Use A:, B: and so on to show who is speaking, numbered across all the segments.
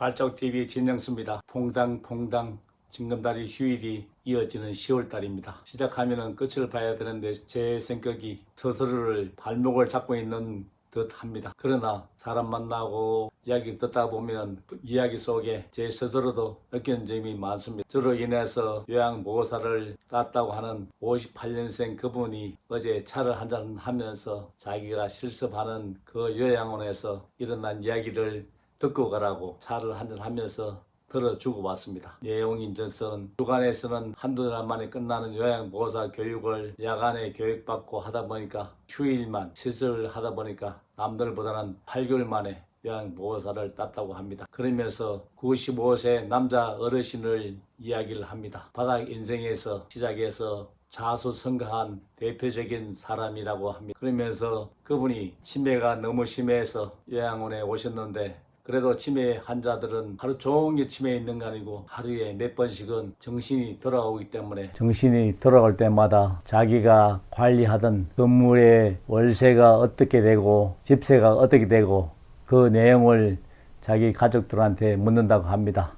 A: 발자국TV 진정수입니다. 퐁당퐁당 징검다리 휴일이 이어지는 10월달입니다. 시작하면 끝을 봐야 되는데 제 성격이 스스로를 발목을 잡고 있는 듯 합니다. 그러나 사람 만나고 이야기 듣다 보면 그 이야기 속에 제 스스로도 느끼는 점이 많습니다. 저로 인해서 요양보호사를 땄다고 하는 58년생 그분이 어제 차를 한잔 하면서 자기가 실습하는 그 요양원에서 일어난 이야기를 듣고 가라고 차를 한잔 하면서 들어주고 왔습니다. 내용인 전선 주간에서는 한두 달 만에 끝나는 요양보호사 교육을 야간에 교육받고 하다 보니까 휴일만 시술을 하다 보니까 남들보다는 8개월 만에 요양보호사를 땄다고 합니다. 그러면서 95세 남자 어르신을 이야기를 합니다. 바닥 인생에서 시작해서 자수성가한 대표적인 사람이라고 합니다. 그러면서 그분이 치매가 너무 심해서 요양원에 오셨는데 그래도 치매 환자들은 하루 종일 치매에 있는 거 아니고 하루에 몇 번씩은 정신이 돌아오기 때문에 정신이 돌아올 때마다 자기가 관리하던 건물의 월세가 어떻게 되고 집세가 어떻게 되고 그 내용을 자기 가족들한테 묻는다고 합니다.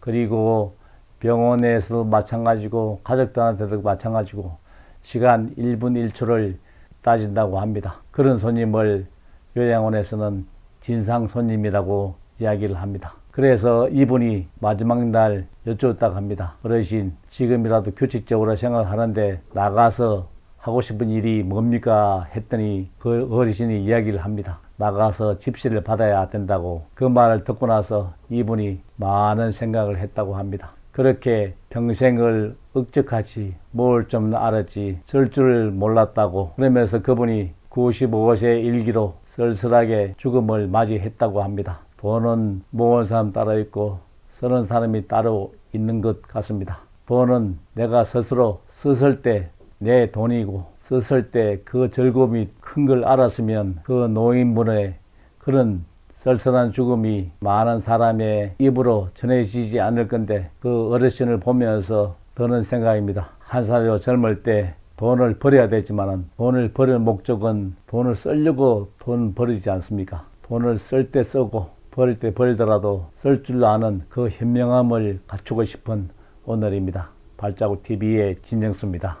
A: 그리고 병원에서도 마찬가지고 가족들한테도 마찬가지고 시간 1분 1초를 따진다고 합니다. 그런 손님을 요양원에서는 진상 손님이라고 이야기를 합니다. 그래서 이분이 마지막 날 여쭈었다고 합니다. 어르신 지금이라도 규칙적으로 생각하는데 나가서 하고 싶은 일이 뭡니까 했더니 그 어르신이 이야기를 합니다. 나가서 집시를 받아야 된다고 그 말을 듣고 나서 이분이 많은 생각을 했다고 합니다. 그렇게 평생을 억적하지 뭘좀 알았지 쓸 줄 몰랐다고 그러면서 그분이 95세 일기로 쓸쓸하게 죽음을 맞이했다고 합니다. 돈은 모은 사람 따로 있고 쓰는 사람이 따로 있는 것 같습니다. 돈은 내가 스스로 썼을 때 내 돈이고 썼을 때 그 즐거움이 큰 걸 알았으면 그 노인분의 그런 쓸쓸한 죽음이 많은 사람의 입으로 전해지지 않을 건데 그 어르신을 보면서 드는 생각입니다. 한 살이 젊을 때 돈을 버려야 되지만 돈을 버릴 목적은 돈을 쓰려고 돈 버리지 않습니까? 돈을 쓸 때 쓰고 버릴 때 버리더라도 쓸 줄 아는 그 현명함을 갖추고 싶은 오늘입니다. 발자국 TV의 진정수입니다.